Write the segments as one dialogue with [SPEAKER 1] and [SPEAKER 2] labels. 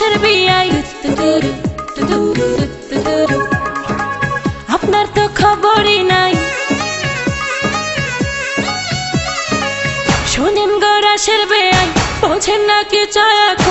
[SPEAKER 1] বিয়া আপনার তো খবরই নাই শোনেন গো রাসের বেয়াই বোঝেন না কি চায়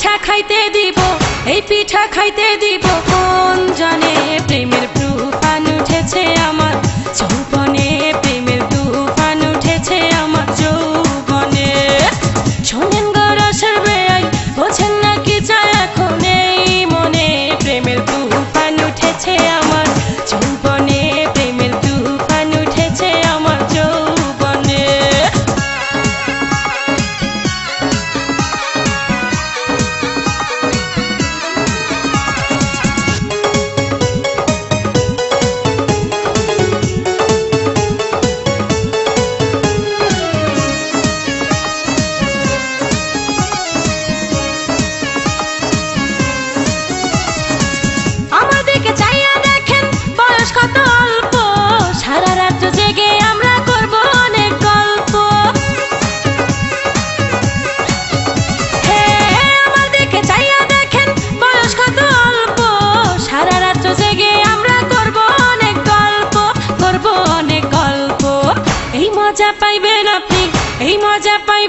[SPEAKER 1] পিঠা খাইতে দিব এই পিঠা খাইতে দিব। মজা পাইবেন আপনি এই মজা পাই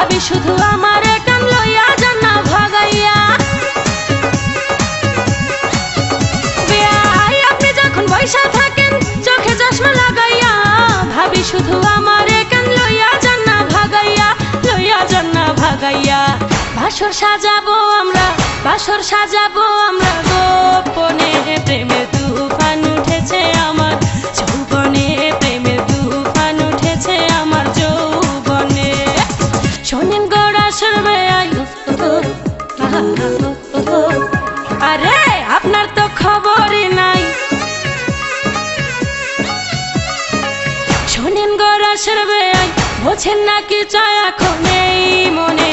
[SPEAKER 1] ভাবি শুধু আমার টান লইয়া যান না ভাগাইয়া। আপনি যখন বৈশা থাকেন, চোখে চশমা লাগাইয়া। ভাবি শুধু আমার কেন লইয়া যান না ভাগাইয়া, লইয়া যান না ভাগাইয়া। বাসর সাজাবো আমরা, বাসর সাজাবো আমরা, গোপনে প্রেমের দেশের বেয়াই বোঝেন নাকি চায় এখন এই মনে।